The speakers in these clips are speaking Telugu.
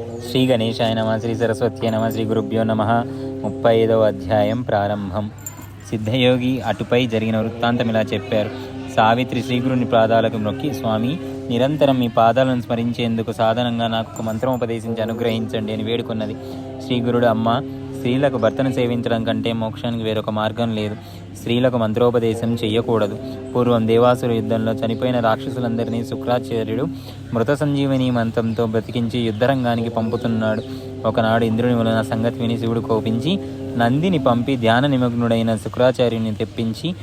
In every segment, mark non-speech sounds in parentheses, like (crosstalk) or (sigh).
శ్రీ గణేశాయ నమ శ్రీ సరస్వతి నమ శ్రీ గురుభ్యో నమ. ముప్పై ఐదవ అధ్యాయం ప్రారంభం. సిద్ధయోగి అటుపై జరిగిన వృత్తాంతం ఇలా చెప్పారు. సావిత్రి శ్రీగురుని పాదాలకు నొక్కి స్వామి నిరంతరం మీ పాదాలను స్మరించేందుకు సాధనంగా నాకు ఒక మంత్రం ఉపదేశించి అనుగ్రహించండి అని వేడుకున్నది. శ్రీగురుడు అమ్మ స్త్రీలకు భర్తను సేవించడం కంటే మోక్షానికి వేరొక మార్గం లేదు. స్త్రీలకు మంత్రోపదేశం చేయకూడదు పూర్వం దేవాసుర యుద్ధంలో చనిపోయిన రాక్షసులందరినీ శుక్రాచార్యుడు మృత సంజీవని మంత్రంతో బ్రతికించి యుద్ధరంగానికి పంపుతున్నాడు. ఒకనాడు ఇంద్రుని వలన సంగతి విని శివుడు కోపించి నందిని పంపి ధ్యాన నిమగ్నుడైన శుక్రాచార్యుని తెప్పించి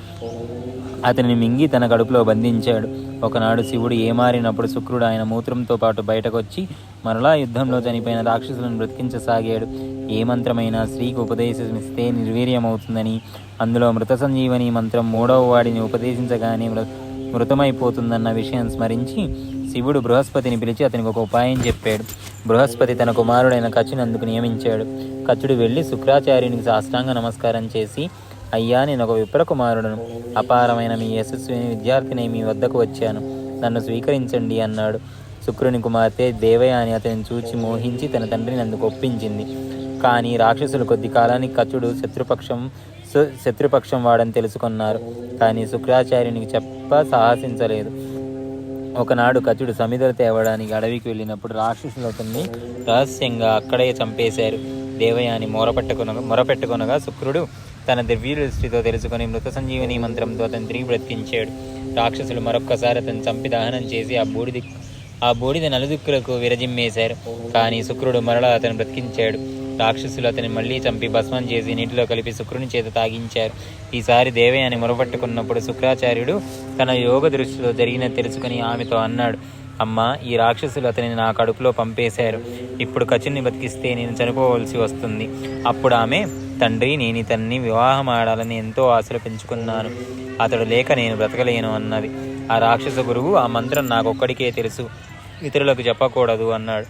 అతనిని మింగి తన కడుపులో బంధించాడు. ఒకనాడు శివుడు ఏమారినప్పుడు శుక్రుడు ఆయన మూత్రంతో పాటు బయటకొచ్చి మరలా యుద్ధంలో చనిపోయిన రాక్షసులను బ్రతికించసాగాడు. ఏ మంత్రమైనా స్త్రీకి ఉపదేశమిస్తే నిర్వీర్యమవుతుందని. అందులో మృత సంజీవని మంత్రం మూడవ వాడిని ఉపదేశించగానే మృ మృతమైపోతుందన్న విషయం స్మరించి శివుడు బృహస్పతిని పిలిచి అతనికి ఒక ఉపాయం చెప్పాడు. బృహస్పతి తన కుమారుడైన కచుని అందుకు నియమించాడు. కచ్చుడు వెళ్ళి శుక్రాచార్యునికి సాష్టాంగ నమస్కారం చేసి అయ్యా నేను ఒక విప్ర కుమారుడను. అపారమైన మీ యశస్విని విద్యార్థిని మీ వద్దకు వచ్చాను. నన్ను స్వీకరించండి అన్నాడు. శుక్రుని కుమార్తె దేవయాని అతని చూచి మోహించి తన తండ్రిని అందుకు ఒప్పించింది. కానీ రాక్షసులు కొద్ది కాలానికి కచుడు శత్రుపక్షం శత్రుపక్షం వాడని తెలుసుకున్నారు. కానీ శుక్రాచార్యునికి చెప్ప సాహసించలేదు. ఒకనాడు కచుడు సమిధలు తేవడానికి అడవికి వెళ్ళినప్పుడు రాక్షసులు అతన్ని రహస్యంగా అక్కడే చంపేశారు. దేవయాని మొరపెట్టుకొనగా మొరపెట్టుకొనగా శుక్రుడు తన దివ్య దృష్టితో తెలుసుకొని మృత సంజీవని మంత్రంతో అతను తిరిగి బ్రతికించాడు. రాక్షసులు మరొక్కసారి అతను చంపి దహనం చేసి ఆ బూడిది ఆ బూడిద నలుదిక్కులకు విరజిమ్మేశారు. కానీ శుక్రుడు మరలా అతను బ్రతికించాడు. రాక్షసులు అతని మళ్ళీ చంపి భస్మం చేసి నీటిలో కలిపి శుక్రుని చేత తాగించారు. ఈసారి దేవయాని మొరపట్టుకున్నప్పుడు శుక్రాచార్యుడు తన యోగ దృష్టిలో జరిగిన తెలుసుకుని ఆమెతో అన్నాడు అమ్మా ఈ రాక్షసులు అతనిని నా కడుపులో పంపేశారు. ఇప్పుడు కచుని బతికిస్తే నేను చనిపోవలసి వస్తుంది. అప్పుడు ఆమె తండ్రి నేను ఇతన్ని వివాహం ఆడాలని ఎంతో ఆశలు పెంచుకున్నాను. అతడు లేక నేను బ్రతకలేను అన్నది. ఆ రాక్షస గురువు ఆ మంత్రం నాకొక్కడికే తెలుసు. ఇతరులకు చెప్పకూడదు అన్నాడు.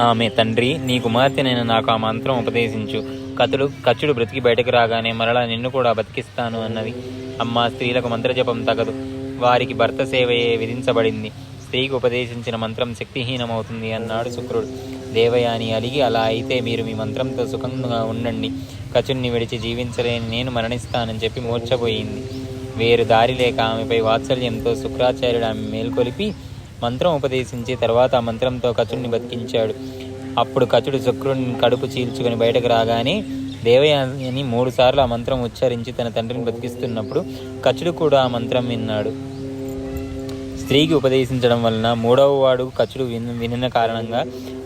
ఆమె తండ్రి నీ కుమార్తెనైన నాకు ఆ మంత్రం ఉపదేశించు. కతుడు కచ్చుడు బ్రతికి బయటకు రాగానే మరలా నిన్ను కూడా బతికిస్తాను అన్నది. అమ్మ స్త్రీలకు మంత్రజపం తగదు. వారికి భర్త సేవయే విధించబడింది. స్త్రీకి ఉపదేశించిన మంత్రం శక్తిహీనమవుతుంది అన్నాడు శుక్రుడు. దేవయాని అలిగి అలా అయితే మీరు మీ మంత్రంతో సుఖంగా ఉండండి. కచుణ్ణి విడిచి జీవించలేని నేను మరణిస్తానని చెప్పి మూర్ఛపోయింది. వేరు దారి లేక ఆమెపై వాత్సల్యంతో శుక్రాచార్యుడు ఆమె మేల్కొలిపి మంత్రం ఉపదేశించి తర్వాత ఆ మంత్రంతో కచుడిని బతికించాడు. అప్పుడు కచుడు శుక్రుడిని కడుపు చీల్చుకొని బయటకు రాగానే దేవయాని మూడుసార్లు ఆ మంత్రం ఉచ్చరించి తన తండ్రిని బతికిస్తున్నప్పుడు కచుడు కూడా ఆ మంత్రం విన్నాడు. స్త్రీకి ఉపదేశించడం వలన మూడవ వాడు కచుడు విన్ వినిన కారణంగా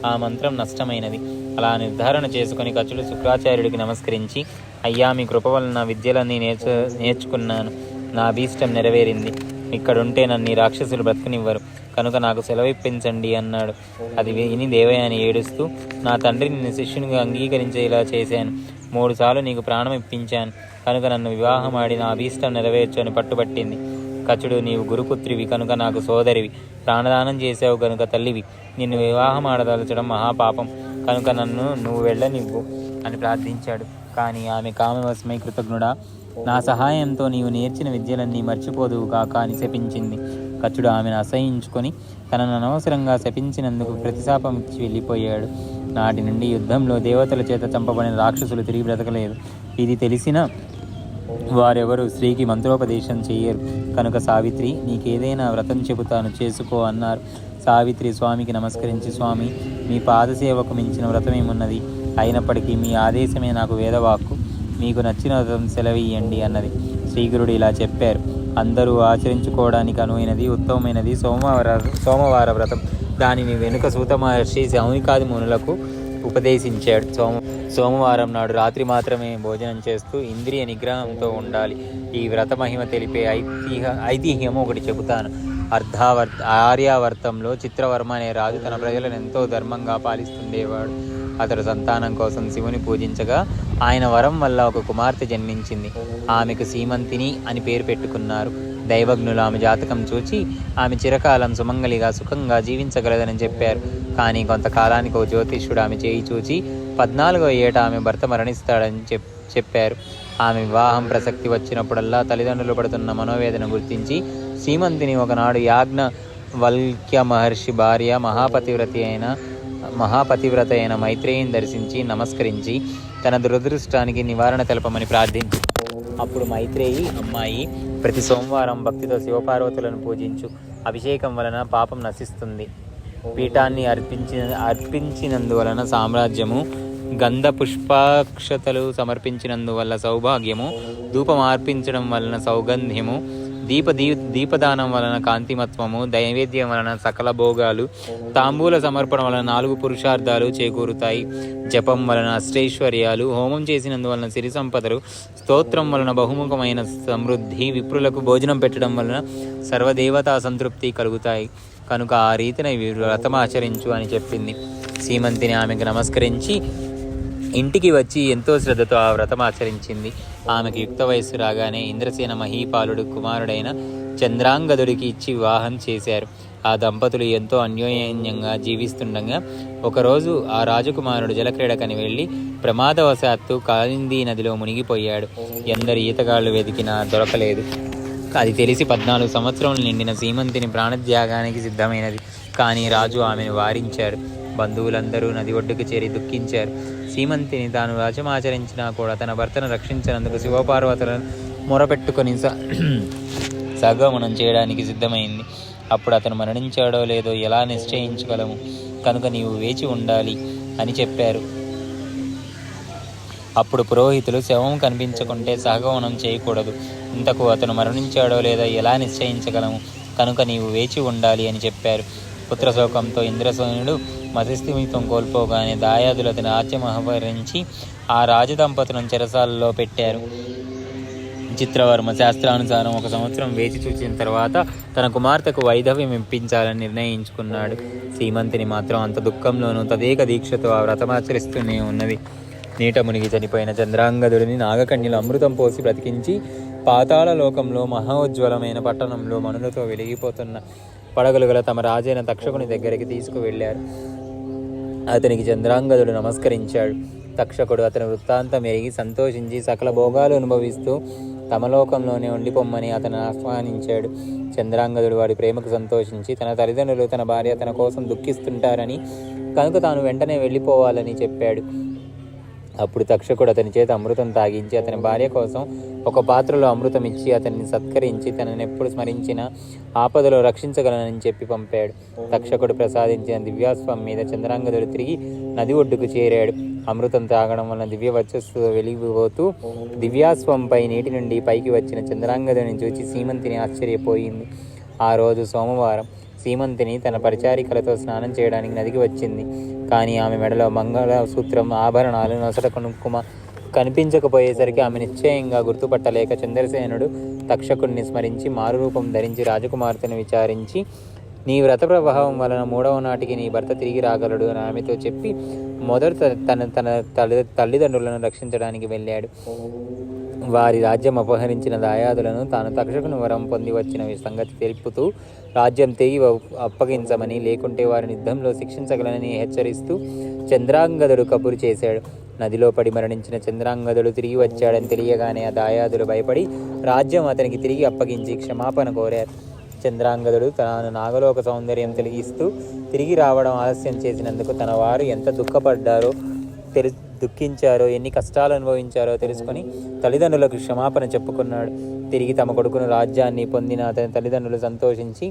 ఆ మంత్రం నష్టమైనది. అలా నిర్ధారణ చేసుకొని కచుడు శుక్రాచార్యుడికి నమస్కరించి అయ్యా మీ కృప వలన విద్యలన్నీ నేర్చు నేర్చుకున్నాను. నా అభీష్టం నెరవేరింది. ఇక్కడ ఉంటే నన్ను రాక్షసులు బ్రతకనివ్వరు. కనుక నాకు సెలవిప్పించండి అన్నాడు. అది విని దేవయాని ఏడుస్తూ నా తండ్రిని నిన్ను శిష్యునిగా అంగీకరించేలా చేశాను. మూడుసార్లు నీకు ప్రాణం ఇప్పించాను. కనుక నన్ను వివాహం ఆడి నా అభీష్టం నెరవేర్చు అని పట్టుబట్టింది. కచుడు నీవు గురుపుత్రివి కనుక నాకు సోదరివి. ప్రాణదానం చేసావు కనుక తల్లివి. నిన్ను వివాహం ఆడదలచడం మహాపాపం. కనుక నన్ను నువ్వు వెళ్ళనివ్వు అని ప్రార్థించాడు. కానీ ఆమె కామవశమై కృతజ్ఞుడా నా సహాయంతో నీవు నేర్చిన విద్యలన్నీ మర్చిపోదువు కాక అని శపించింది. కచ్చుడు ఆమెను అసహించుకొని తనను అనవసరంగా శపించినందుకు ప్రతిశాపం ఇచ్చి వెళ్ళిపోయాడు. నాటి నుండి యుద్ధంలో దేవతల చేత చంపబడిన రాక్షసులు తిరిగి బ్రతకలేదు. ఇది తెలిసిన వారెవరు స్త్రీకి మంత్రోపదేశం చేయరు కనుక సావిత్రి నీకేదైనా వ్రతం చెబుతాను చేసుకో అన్నారు. సావిత్రి స్వామికి నమస్కరించి స్వామి మీ పాదసేవకు మించిన వ్రతమేమున్నది? అయినప్పటికీ మీ ఆదేశమే నాకు వేదవాక్కు. మీకు నచ్చిన వ్రతం సెలవియండి అన్నది. శ్రీగురుడు ఇలా చెప్పారు. అందరూ ఆచరించుకోవడానికి అనువైనది ఉత్తమమైనది సోమవార సోమవార వ్రతం. దానిని వెనుక సూత మహర్షి శౌనికాది మునులకు ఉపదేశించాడు. సోమ సోమవారం నాడు రాత్రి మాత్రమే భోజనం చేస్తూ ఇంద్రియ నిగ్రహంతో ఉండాలి. ఈ వ్రత మహిమ తెలిపే ఐతిహ ఐతిహ్యము ఒకటి చెబుతాను. అర్ధావర్ ఆర్యావర్తంలో చిత్రవర్మ అనే రాజు తన ప్రజలను ఎంతో ధర్మంగా పాలిస్తుండేవాడు. అతడు సంతానం కోసం శివుని పూజించగా ఆయన వరం వల్ల ఒక కుమార్తె జన్మించింది. ఆమెకు సీమంతిని అని పేరు పెట్టుకున్నారు. దైవజ్ఞులు ఆమె జాతకం చూచి ఆమె చిరకాలం సుమంగలిగా సుఖంగా జీవించగలదని చెప్పారు. కానీ కొంతకాలానికి ఒక జ్యోతిష్యుడు ఆమె చేయి చూచి పద్నాలుగో ఏట ఆమె భర్త మరణిస్తాడని చెప్ చెప్పారు. ఆమె వివాహం ప్రసక్తి వచ్చినప్పుడల్లా తల్లిదండ్రులు పడుతున్న మనోవేదన గుర్తించి శ్రీమంతిని ఒకనాడు యాజ్ఞ వల్క్య మహర్షి భార్య మహాపతివ్రతి అయిన మహాపతివ్రత అయిన మైత్రేయిని దర్శించి నమస్కరించి తన దురదృష్టానికి నివారణ తెలపమని ప్రార్థించి. అప్పుడు మైత్రేయి అమ్మాయి ప్రతి సోమవారం భక్తితో శివపార్వతులను పూజించు. అభిషేకం వలన పాపం నశిస్తుంది. పీఠాన్ని అర్పించిన అర్పించినందువలన సామ్రాజ్యము గంధ పుష్పాక్షతలు సమర్పించినందువల్ల సౌభాగ్యము ధూపం అర్పించడం వలన సౌగంధ్యము దీప దీ దీపదానం వలన కాంతిమత్వము దైవేద్యం వలన సకల భోగాలు తాంబూల సమర్పణ వలన నాలుగు పురుషార్థాలు చేకూరుతాయి. జపం వలన అష్టైశ్వర్యాలు హోమం చేసినందువలన సిరి సంపదలు స్తోత్రం వలన బహుముఖమైన సమృద్ధి విప్రులకు భోజనం పెట్టడం వలన సర్వదేవతా సంతృప్తి కలుగుతాయి. కనుక ఆ రీతిన వీరు వ్రతం ఆచరించు అని చెప్పింది. సీమంతిని ఆమెకు నమస్కరించి ఇంటికి వచ్చి ఎంతో శ్రద్ధతో ఆ వ్రతం ఆచరించింది. ఆమెకు యుక్త వయస్సు రాగానే ఇంద్రసేన మహీపాలుడు కుమారుడైన చంద్రాంగదుడికి ఇచ్చి వివాహం చేశారు. ఆ దంపతులు ఎంతో అన్యోన్యంగా జీవిస్తుండగా ఒకరోజు ఆ రాజకుమారుడు జలక్రీడకని వెళ్ళి ప్రమాదవశాత్తు కాలిందీ నదిలో మునిగిపోయాడు. ఎందరి ఈతగాళ్ళు వెతికినా దొరకలేదు. అది తెలిసి పద్నాలుగు సంవత్సరములు నిండిన సీమంతిని ప్రాణత్యాగానికి సిద్ధమైనది. కానీ రాజు ఆమెను వారించారు. బంధువులందరూ నది ఒడ్డుకు చేరి దుఃఖించారు. సీమంతిని తాను రాజమాచరించినా కూడా తన భర్తను రక్షించినందుకు శివపార్వతులను మొరపెట్టుకొని స (clears throat) సగమనం చేయడానికి సిద్ధమైంది. అప్పుడు అతను మరణించాడో లేదో ఎలా నిశ్చయించగలము? కనుక నీవు వేచి ఉండాలి అని చెప్పారు. అప్పుడు పురోహితులు శవం కనిపించకుంటే సహగమనం చేయకూడదు. ఇంతకు అతను మరణించాడో లేదో ఎలా నిశ్చయించగలము? కనుక నీవు వేచి ఉండాలి అని చెప్పారు. పుత్రశోకంతో ఇంద్రసేనుడు మతిస్థిమితం కోల్పోగానే దాయాదులు అతని రాజ్యం ఆహ్వానించి ఆ రాజదంపతులను చెరసాలలో పెట్టారు. చిత్రవర్మ శాస్త్రానుసారం ఒక సంవత్సరం వేచి చూసిన తర్వాత తన కుమార్తెకు వైధవ్యం ఇప్పించాలని నిర్ణయించుకున్నాడు. సీమంతిని మాత్రం అంత దుఃఖంలోనూ తదేక దీక్షతో ఆ వ్రతమాచరిస్తూనే ఉన్నది. నీట మునిగి చనిపోయిన చంద్రాంగదుడిని నాగకన్యలు అమృతం పోసి బ్రతికించి పాతాళ లోకంలో మహోజ్వలమైన పట్టణంలో మనులతో వెలిగిపోతున్న పడగలుగల తమ రాజైన తక్షకుని దగ్గరికి తీసుకువెళ్ళారు. అతనికి చంద్రాంగదుడు నమస్కరించాడు. తక్షకుడు అతని వృత్తాంతం ఎరిగి సంతోషించి సకల భోగాలు అనుభవిస్తూ తమలోకంలోనే ఉండిపోమ్మని అతను ఆహ్వానించాడు. చంద్రాంగదుడు వాడి ప్రేమకు సంతోషించి తన తల్లిదండ్రులు తన భార్య తన కోసం దుఃఖిస్తుంటారని కనుక తాను వెంటనే వెళ్ళిపోవాలని చెప్పాడు. అప్పుడు తక్షకుడు అతని చేత అమృతం తాగించి అతని భార్య కోసం ఒక పాత్రలో అమృతం ఇచ్చి అతన్ని సత్కరించి తనని ఎప్పుడు స్మరించిన ఆపదలో రక్షించగలనని చెప్పి పంపాడు. తక్షకుడు ప్రసాదించిన దివ్యాస్వం మీద చంద్రాంగదుడు తిరిగి నది ఒడ్డుకు చేరాడు. అమృతం తాగడం వలన దివ్య వచ్చస్సు వెలిగిపోతూ దివ్యాస్వంపై నీటి నుండి పైకి వచ్చిన చంద్రాంగదుని చూచి సీమంతిని ఆశ్చర్యపోయింది. ఆ రోజు సోమవారం సీమంతిని తన పరిచారికలతో స్నానం చేయడానికి నదికి వచ్చింది. కానీ ఆమె మెడలో మంగళసూత్రం ఆభరణాలు నొసట కుంకుమ కనిపించకపోయేసరికి ఆమె నిశ్చయంగా గుర్తుపట్టలేక చంద్రసేనుడు తక్షకుణ్ణి స్మరించి మారురూపం ధరించి రాజకుమార్తెను విచారించి నీ వ్రత ప్రభావం వలన మూడవ నాటికి నీ భర్త తిరిగి రాగలడు అని ఆమెతో చెప్పి మొదట తన తన తల్లి తల్లిదండ్రులను రక్షించడానికి వెళ్ళాడు. వారి రాజ్యం అపహరించిన దాయాదులను తాను తక్షకుని వరం పొంది వచ్చిన సంగతి తెలుపుతూ రాజ్యం తిరిగి అప్పగించమని లేకుంటే వారిని యుద్ధంలో శిక్షించగలనని హెచ్చరిస్తూ చంద్రాంగదుడు కబురు చేశాడు. నదిలో పడి మరణించిన చంద్రాంగదుడు తిరిగి వచ్చాడని తెలియగానే ఆ దాయాదులు భయపడి రాజ్యం అతనికి తిరిగి అప్పగించి క్షమాపణ కోరారు. చంద్రాంగదుడు తాను నాగలోక సౌందర్యం తెలిగిస్తూ తిరిగి రావడం ఆలస్యం చేసినందుకు తన వారు ఎంత దుఃఖపడ్డారో తెలు దుఃఖించారో ఎన్ని కష్టాలు అనుభవించారో తెలుసుకొని తల్లిదండ్రులకు క్షమాపణ చెప్పుకున్నాడు. తిరిగి తమ కొడుకును రాజ్యాన్ని పొందిన అతని తల్లిదండ్రులు సంతోషించి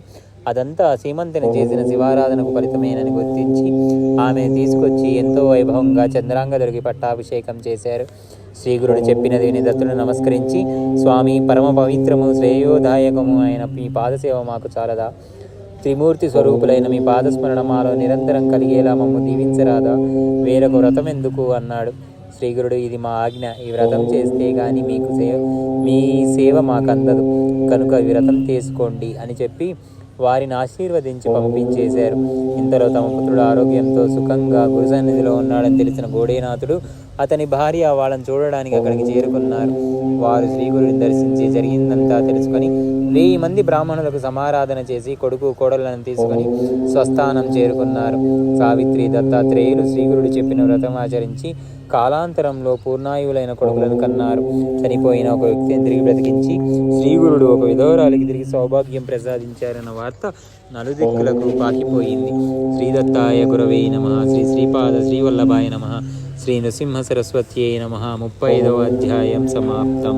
అదంతా సీమంతిని చేసిన శివారాధనకు ఫలితమేనని గుర్తించి ఆమె తీసుకొచ్చి ఎంతో వైభవంగా చంద్రాంగదుడికి పట్టాభిషేకం చేశారు. శ్రీగురుడు చెప్పినది విని దత్తుడు నమస్కరించి స్వామి పరమ పవిత్రము శ్రేయోదాయకము అయిన మీ పాదసేవ మాకు చాలదా? త్రిమూర్తి స్వరూపులైన మీ పాదస్మరణ మాలో నిరంతరం కలిగేలా మమ్ము దీవించరాదా? వేరొక వ్రతం ఎందుకు అన్నాడు. శ్రీగురుడు ఇది మా ఆజ్ఞ. ఈ వ్రతం చేస్తే కానీ మీకు సేవ మీ సేవ మాకు అందదు కనుక వ్రతం చేసుకోండి అని చెప్పి వారిని ఆశీర్వదించి పంపించేశారు. ఇంతలో తమ పుత్రుడు ఆరోగ్యంతో సుఖంగా గురుసన్నిధిలో ఉన్నాడని తెలిసిన గోడేనాథుడు అతని భార్య వాళ్ళని చూడడానికి అక్కడికి చేరుకున్నారు. వారు శ్రీగురుని దర్శించి జరిగిందంతా తెలుసుకొని వెయ్యి మంది బ్రాహ్మణులకు సమారాధన చేసి కొడుకు కోడళ్ళను తీసుకొని స్వస్థానం చేరుకున్నారు. సావిత్రి దత్తాత్రేయులు శ్రీగురుడు చెప్పిన వ్రతం ఆచరించి కాలాంతరంలో పూర్ణాయువులైన కొడుకులను కన్నారు. చనిపోయిన ఒక వ్యక్తిని తిరిగి బ్రతికించి శ్రీగురుడు ఒక విధవరాలికి తిరిగి సౌభాగ్యం ప్రసాదించారన్న వార్త నలుదిక్కులకు పాకిపోయింది. శ్రీదత్తాయ గురవే నమ. శ్రీ శ్రీపాద శ్రీవల్లభాయ నమ. శ్రీ నృసింహ సరస్వత్యై నమ. ముప్పై ఐదవ అధ్యాయం సమాప్తం.